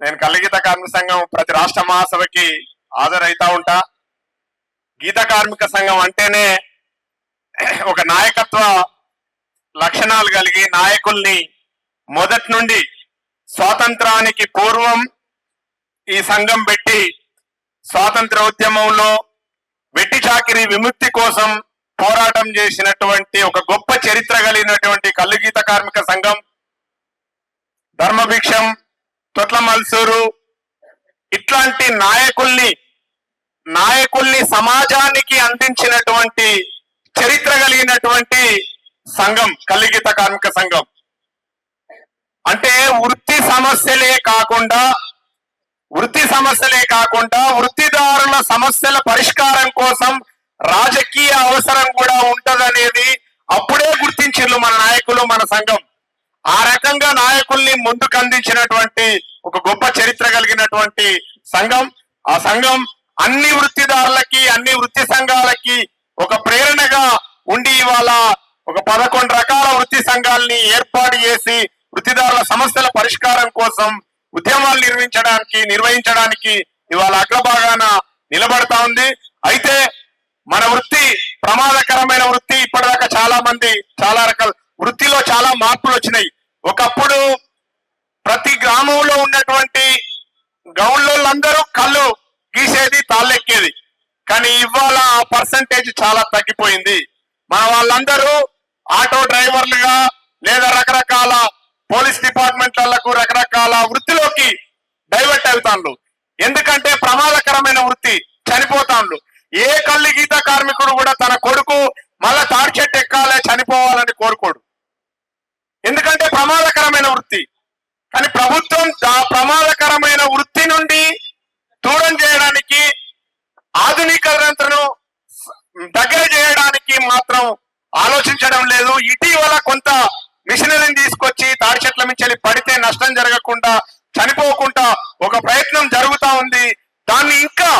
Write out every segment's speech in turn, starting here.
నేను కళ్ళగీత కార్మిక సంఘం ప్రతి రాష్ట్ర మహాసభకి హాజరైతా ఉంటా. గీత కార్మిక సంఘం అంటేనే ఒక నాయకత్వ లక్షణాలు కలిగి నాయకుల్ని మొదటి నుండి స్వాతంత్రానికి పూర్వం ఈ సంఘం పెట్టి స్వాతంత్ర ఉద్యమంలో వెట్టి చాకిరి విముక్తి కోసం పోరాటం చేసినటువంటి ఒక గొప్ప చరిత్ర కలిగినటువంటి కల్లుగీత కార్మిక సంఘం ధర్మభిక్షం తొట్ల మల్సూరు ఇట్లాంటి నాయకుల్ని నాయకుల్ని సమాజానికి అందించినటువంటి చరిత్ర కలిగినటువంటి సంఘం కలిగిత కార్మిక సంఘం. అంటే వృత్తి సమస్యలే కాకుండా వృత్తి సమస్యలే కాకుండా వృత్తిదారుల సమస్యల పరిష్కారం కోసం రాజకీయ అవసరం కూడా ఉంటదనేది అప్పుడే గుర్తించిండ్రు మన నాయకులు మన సంఘం. ఆ రకంగా నాయకుల్ని ముందుకు అందించినటువంటి ఒక గొప్ప చరిత్ర కలిగినటువంటి సంఘం. ఆ సంఘం అన్ని వృత్తిదారులకి అన్ని వృత్తి సంఘాలకి ఒక ప్రేరణగా ఉండి ఇవాళ ఒక పదకొండు రకాల వృత్తి సంఘాలని ఏర్పాటు చేసి వృత్తిదారుల సమస్యల పరిష్కారం కోసం ఉద్యమాలు నిర్మించడానికి నిర్వహించడానికి ఇవాళ అగ్రభాగాన నిలబడతా ఉంది. అయితే మన వృత్తి ప్రమాదకరమైన వృత్తి ఇప్పటిదాకా చాలా మంది చాలా రకాల వృత్తిలో చాలా మార్పులు వచ్చినాయి. ఒకప్పుడు ప్రతి గ్రామంలో ఉన్నటువంటి గౌన్లందరూ కళ్ళు గీసేది తాళ్ళెక్కేది. కానీ ఇవాళ ఆ పర్సంటేజ్ చాలా తగ్గిపోయింది. మన వాళ్ళందరూ ఆటో డ్రైవర్లుగా లేదా రకరకాల పోలీస్ డిపార్ట్మెంట్లకు రకరకాల వృత్తిలోకి డైవర్ట్ అవుతాండ్రు ఎందుకంటే ప్రమాదకరమైన వృత్తి చనిపోతాండ్రు ఏ కళ్ళు గీత కార్మికుడు కూడా తన కొడుకు మళ్ళా తాడి చెట్టు ఎక్కాలే చనిపోవాలని కోరుకోడు ఎందుకంటే ప్రమాదకరమైన వృత్తి కానీ ప్రభుత్వం ఆ ప్రమాదకరమైన వృత్తి నుండి దూరం చేయడానికి ఆధునీకరణను దగ్గర చేయడానికి మాత్రం ఆలోచించడం లేదు. ఇటీవల కొంత మిషనరీని తీసుకొచ్చి తాడి చెట్ల మించి పడితే నష్టం జరగకుండా చనిపోకుండా ఒక ప్రయత్నం జరుగుతా ఉంది. దాన్ని ఇంకా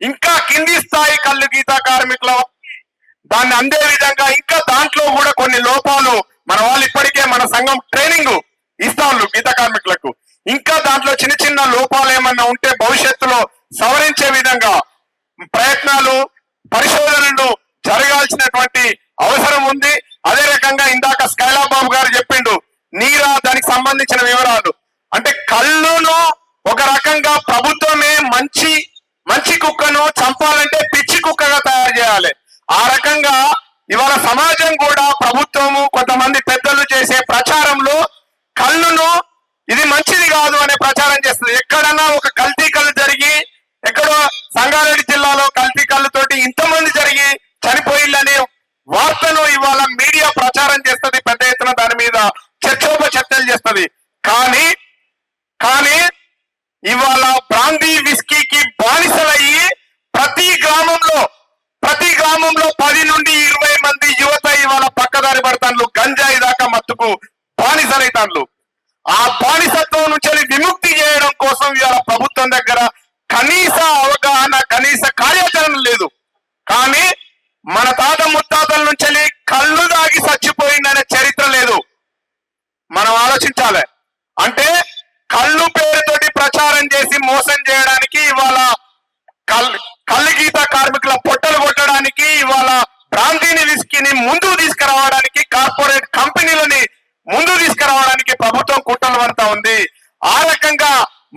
ఇంకా కింది స్థాయి కళ్ళు గీత కార్మికుల దాన్ని అందే విధంగా ఇంకా దాంట్లో కూడా కొన్ని లోపాలు మన వాళ్ళు ఇప్పటికే మన సంఘం ట్రైనింగ్ ఇస్తాను గీత కార్మికులకు. ఇంకా దాంట్లో చిన్న చిన్న లోపాలు ఏమన్నా ఉంటే భవిష్యత్తులో సవరించే విధంగా ప్రయత్నాలు పరిశోధనలు జరగాల్సినటువంటి అవసరం ఉంది. అదే రకంగా ఇందాక స్కైలా బాబు గారు చెప్పిండు నీరా దానికి సంబంధించిన వివరాలు. అంటే కళ్ళును ఒక రకంగా ప్రభుత్వమే మంచి మంచి కుక్కను చంపాలంటే పిచ్చి కుక్కగా తయారు చేయాలి. ఆ రకంగా ఇవాళ సమాజం కూడా ప్రభుత్వము కొంతమంది పెద్దలు చేసే ప్రచారంలో కళ్ళును ఇది మంచిది కాదు అనే ప్రచారం చేస్తుంది. ఎక్కడన్నా ఒక కల్తీ ఉన్నది కానీ కానీ ఇవాళ బ్రాందీ విస్కీకి బానిసలయ్యి ప్రతి గ్రామంలో ప్రతి గ్రామంలో పది నుండి ఇరవై మంది యువత ఇవాళ పక్కదారి పడతాండ్లు గంజాయి దాకా మత్తుకు బానిసలైతాన్లు ఆ బానిసత్వం నుంచి విముక్తి చేయడం కోసం ఇవాళ ప్రభుత్వం దగ్గర కనీస అవగాహన కనీస కార్యాచరణ లేదు. కానీ మన తాత ముత్తాతల నుంచి కళ్ళు దాగి సచ్చి ఆలోచించాలి. అంటే కళ్ళు పేరుతోటి ప్రచారం చేసి మోసం చేయడానికి ఇవాళ కళ్ళు గీత కార్మికుల పొట్టలు కొట్టడానికి ఇవాళ బ్రాంతిని విస్కీని ముందుకు తీసుకురావడానికి కార్పొరేట్ కంపెనీలని ముందు తీసుకురావడానికి ప్రభుత్వం కుట్రలు పడతా ఉంది. ఆ రకంగా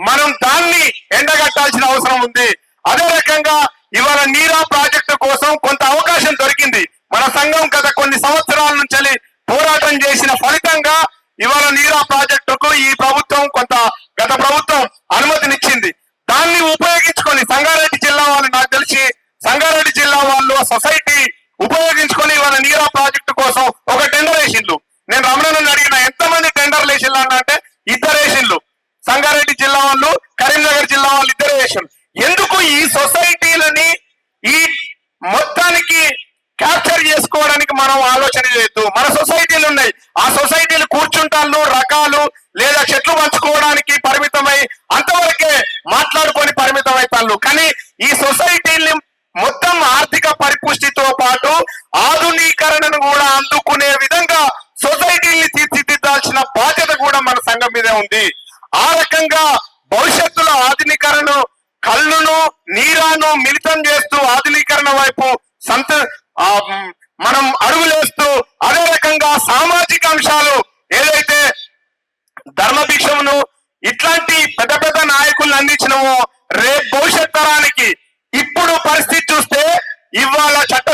మనం దాన్ని ఎండగట్టాల్సిన అవసరం ఉంది. అదే రకంగా ఇవాళ నీరా ప్రాజెక్టు కోసం కొంత అవకాశం దొరికింది. మన సంఘం గత కొన్ని సంవత్సరాల నుంచి పోరాటం చేసిన ఫలితంగా ఇవాళ నీరా ప్రాజెక్టుకు ఈ ప్రభుత్వం కొంత గత ప్రభుత్వం అనుమతినిచ్చింది దాన్ని ఉపయోగించుకొని సంగారెడ్డి జిల్లా వాళ్ళు నాకు తెలిసి సంగారెడ్డి జిల్లా వాళ్ళు ఆ సొసైటీ ఉపయోగించుకొని వాళ్ళ నీరా ప్రాజెక్టు కోసం ఒక టెండర్ వేసిండ్లు. నేను రమణను అడిగిన ఎంతమంది టెండర్లు వేసిండ్రు అంటే ఇద్దరు వేసిండ్లు. సంగారెడ్డి జిల్లా వాళ్ళు కరీంనగర్ జిల్లా వాళ్ళు ఇద్దరు వేసిండ్రు. ఎందుకు ఈ సొసైటీలని ఈ మొత్తానికి క్యాప్చర్ చేసుకోవడానికి మనం ఆలోచన చేయొద్దు. మన సొసైటీలు ఉన్నాయి. ఆ సొసైటీలు కూర్చుంటాళ్ళు రకాలు లేదా చెట్లు పంచుకోవడానికి పరిమితమై అంతవరకే మాట్లాడుకొని పరిమితం అవుతాళ్ళు కానీ ఈ సొసైటీని మొత్తం ఆర్థిక పరిపుష్టి ఉంది. ఆ రకంగా భవిష్యత్తులో ఆధునీకరణ కళ్ళును నీరాను మిళితం చేస్తూ ఆధునీకరణ వైపు సంత మనం అడుగులేస్తూ అదే రకంగా సామాజిక అంశాలు ఏదైతే ధర్మభిక్షమును ఇట్లాంటి పెద్ద పెద్ద నాయకులను అందించినమో రేపు భవిష్యత్ తరానికి ఇప్పుడు పరిస్థితి చూస్తే ఇవాళ చట్ట